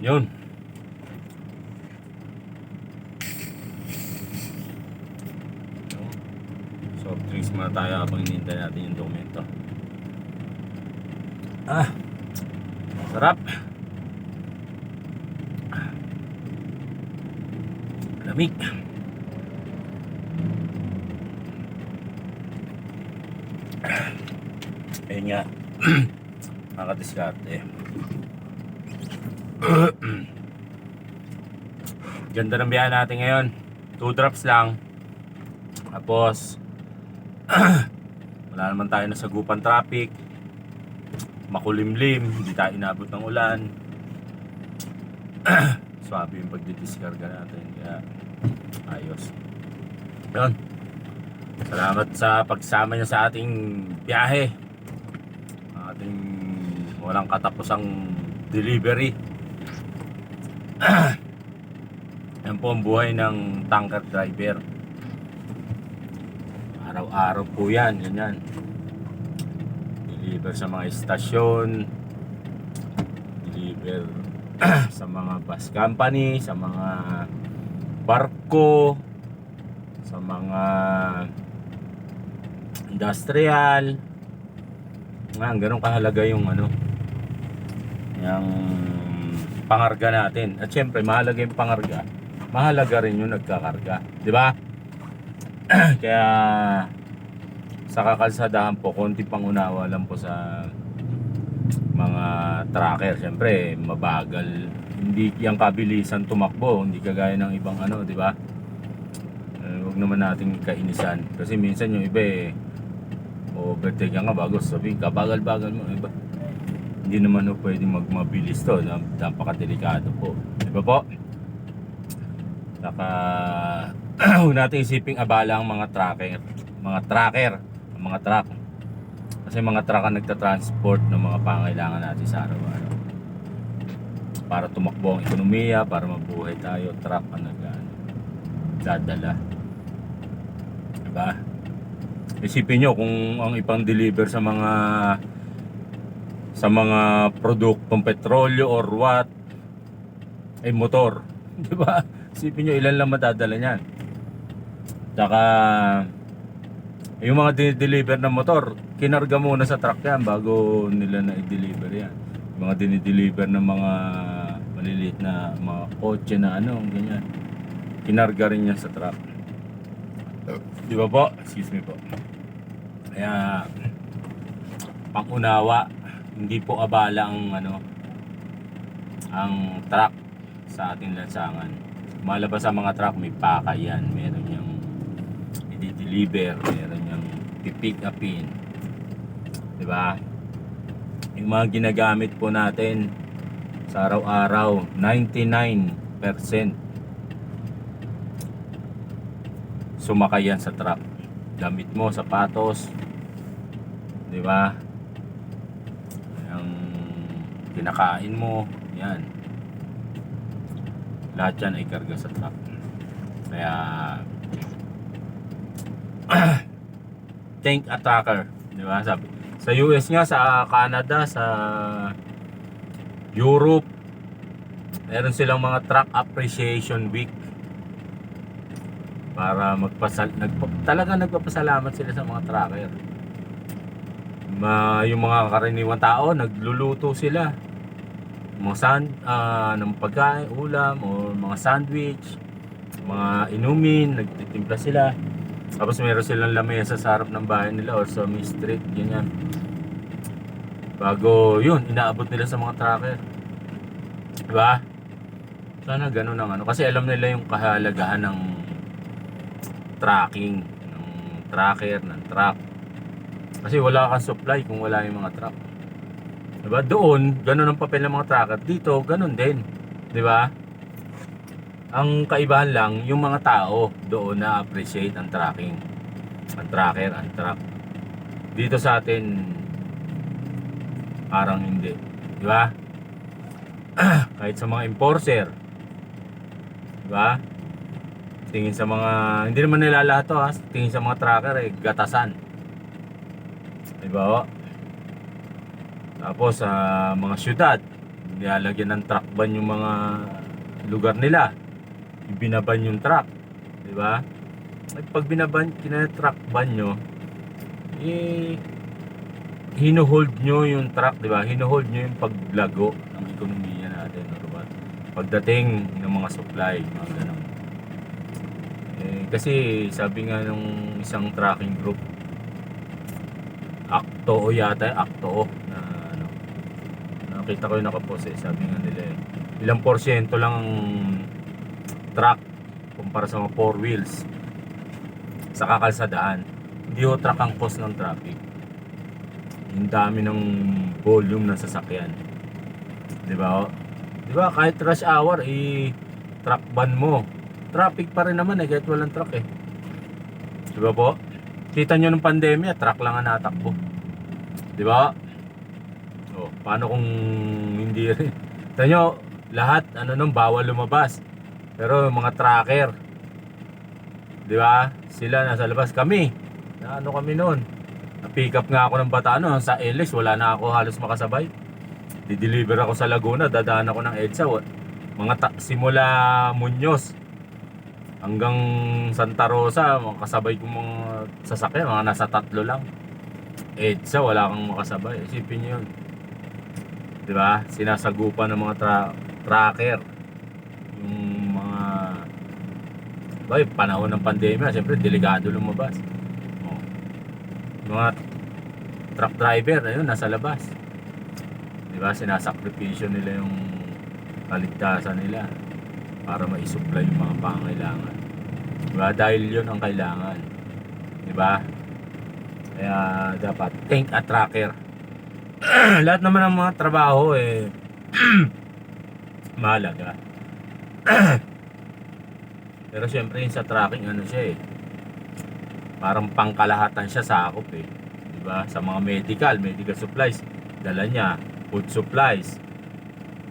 Yun. Soft drinks muna tayo habang hinihintay natin yung dokumento. Ah, sarap. Lamig. Ayun nga. Nakadiskarte. Ganda ng biyahe natin ngayon. Two drops lang. Tapos, wala naman tayo nasagupan traffic. Makulimlim, hindi tayo inabot ng ulan. Swabe yung pagdidiskarga natin. Kaya, ayos. Yun. Salamat sa pagsama niya sa ating biyahe. Ating walang katapusang delivery. Yan po ang buhay ng tanker driver. Araw-araw po yan, ganyan. Deliver sa mga istasyon, deliver sa mga bus company, sa mga barko, sa mga industrial. Nga, ganun kahalaga yung ano, yung pangarga natin. At syempre, mahalaga yung pangarga. Mahalaga rin yung nagkakarga. Di ba? Kaya sa kakalsadahan po, konti pangunawa lang po sa mga tracker. Syempre, mabagal. Hindi yung kabilisan tumakbo. Hindi kagaya ng ibang ano, di ba? Eh, huwag naman nating kainisan. Kasi minsan yung iba eh, overtake nga bago sabihin, kabagal-bagal mo. Iba. Hindi naman po pwedeng magmabilis to. Nap- Napakadelikado po. Di ba po? Saka, huwag natin isiping abala ang mga tracker. Mga tracker. Ang mga truck. Kasi mga truck ang nagtatransport ng mga pangailangan natin sa araw-araw. Para tumakbo ang ekonomiya, para mabuhay tayo, truck ang nag ano, dadala. Diba? Isipin nyo kung ang ipang deliver sa mga sa mga produktong petrolyo or what ay motor. Di ba? Isipin nyo ilan lang madadala niyan. Tsaka yung mga dinideliver ng motor, kinarga muna sa truck yan bago nila na i-deliver yan. Yung mga dinideliver ng mga maliliit na mga kotse na ano, ganyan. Kinarga rin yan sa truck. Di ba po? Excuse me po. Kaya pangunawa, hindi po abala ang ano ang truck sa ating lansangan. Malabas sa mga truck, may paka yan. Meron yung i-deliver, meron yung pipick upin. Di ba? Yung mga ginagamit po natin sa araw-araw, 99% sumakay yan sa truck. Gamit mo, sapatos, di ba? Kinakain mo, yan. Lahat yan ay karga sa truck. Kaya, tank attacker, di ba? Sabi, sa US nga, sa Canada, sa Europe, meron silang mga truck appreciation week para magpasal nagpa, talaga nagpapasalamat sila sa mga trucker. Ma, yung mga karaniwang tao nagluluto sila. Mga sand, ah, ng pagkain, ulam o mga sandwich, mga inumin, nagtitimpla sila. Tapos meron silang lamesa sa harap ng bahay nila or sa may street, ganyan. Bago yun, inaabot nila sa mga trucker. Diba? Sana ganun ang ano. Kasi alam nila yung kahalagahan ng tracking ng tracker, ng truck. Kasi wala kang supply kung wala yung mga truck. Diba? Doon, ganun ang papel ng mga trucker. Dito, ganun din. Diba? Ang kaibahan lang, yung mga tao doon na appreciate ang tracking. Ang tracker, ang truck. Dito sa atin, parang hindi. Diba? Kahit sa mga enforcer. Diba? tingin sa mga hindi naman nila lahat to ha tingin sa mga tracker eh gatasan di ba ho? Tapos sa mga syudad nilalagyan ng truck ban yung mga lugar nila. Binaban yung truck. Di ba? At pag binaban, kina-truck ban nyo, eh, hinuhold nyo yung truck, di ba? Hinuhold nyo yung paglago ng ekonomiya natin. Ano ba? Pagdating ng mga supply, mga ganun. Eh, kasi sabi nga nung isang tracking group, Akto yata, Akto ano. Nakita ko yung nakapost eh. Sabi nga nila eh. Ilang porsyento lang ang truck kumpara sa mga four wheels sa kakalsadaan. Hindi ho truck ang cause ng traffic. Yung dami ng volume ng sasakyan. Di ba? Di ba kahit rush hour, i truck ban mo. Traffic pa rin naman eh, kahit walang truck eh. Di ba po? Kita nyo ng pandemya, truck lang ang natakbo. Di ba? O, paano kung hindi rin? Tignan nyo, lahat, ano nung bawal lumabas. Pero mga tracker, di ba? Sila nasa labas. Kami, na ano kami noon. Na-pick up nga ako ng bata ano, sa LS, wala na ako halos makasabay. Di-deliver ako sa Laguna, dadaan ako ng EDSA. Mga ta- simula Muñoz hanggang Santa Rosa, mga kasabay kong mga sasakyan, mga nasa tatlo lang. EDSA, wala kang makasabay. Isipin nyo yun. Di ba? Sinasagupan ng mga tra- tracker. Yung mga... Bay, panahon ng pandemya, siyempre, delikado lumabas. Oh. Mga truck driver, ayun, nasa labas. Di ba? Sinasakripisyo nila yung kaligtasan nila para ma-supply yung mga pangailangan. Di ba? Dahil yun ang kailangan. Di ba? Kaya dapat think a tracker. Lahat naman ng mga trabaho eh mahalaga. Pero syempre yung sa tracking ano siya eh. Parang pangkalahatan siya sakop eh. 'Di ba? Sa mga medical, medical supplies, dala niya food supplies,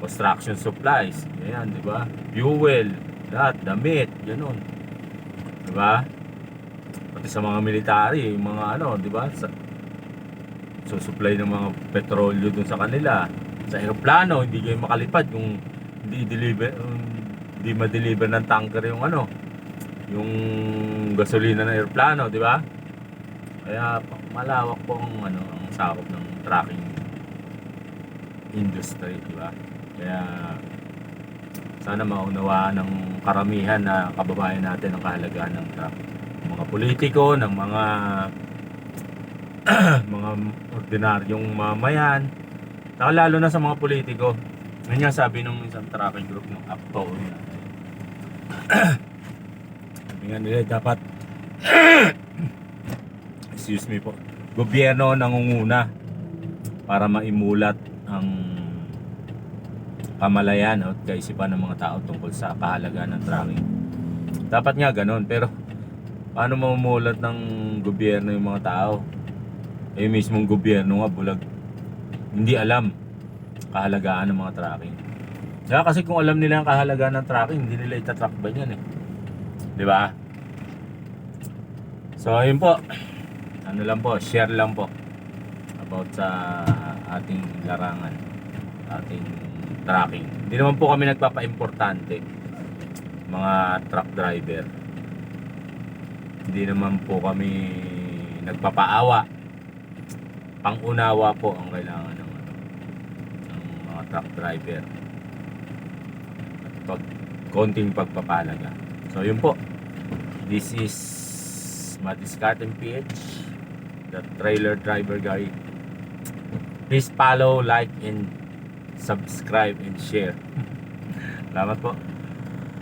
construction supplies, ayan, 'di ba? Fuel, lahat, damit, ganun. 'Di ba? Pati sa mga military, mga ano, 'di ba? Sa susupply ng mga petrolyo dun sa kanila. Sa eroplano, hindi kayo makalipad kung hindi deliver hindi ma-deliver ng tanker yung ano, yung gasolina ng eroplano, di ba? Kaya malawak po ang ano, ang sakop ng trucking industry, di ba? Kaya sana maunawaan ng karamihan na kababayan natin ang kahalagahan ng truck. Mga politiko, ng mga mga ordinaryong mamayan, saka lalo na sa mga politiko. Yun nga sabi nung isang tracking group ng APTO sabi nga nila dapat excuse me po gobyerno nangunguna para maimulat ang kamalayan at kaisipan ng mga tao tungkol sa kahalagahan ng tracking. Dapat nga ganun, pero paano mamumulat ng gobyerno yung mga tao? Eh mismong gobyerno nga bulag. Hindi alam kahalagaan ng mga tracking. Kaya kasi kung alam nila ang kahalagaan ng tracking, hindi nila itatrack ba yan eh. Di ba? So ayun po. Ano lang po, share lang po about sa ating larangan, ating tracking. Hindi naman po kami nagpapa-importante mga truck driver. Hindi naman po kami nagpapaawa. Pangunawa po ang kailangan ng, ano, ng mga truck driver. At pag konting pagpapalaga. So yun po. This is Madiscarten PH the trailer driver guy. Please follow, like, and subscribe and share. Salamat po.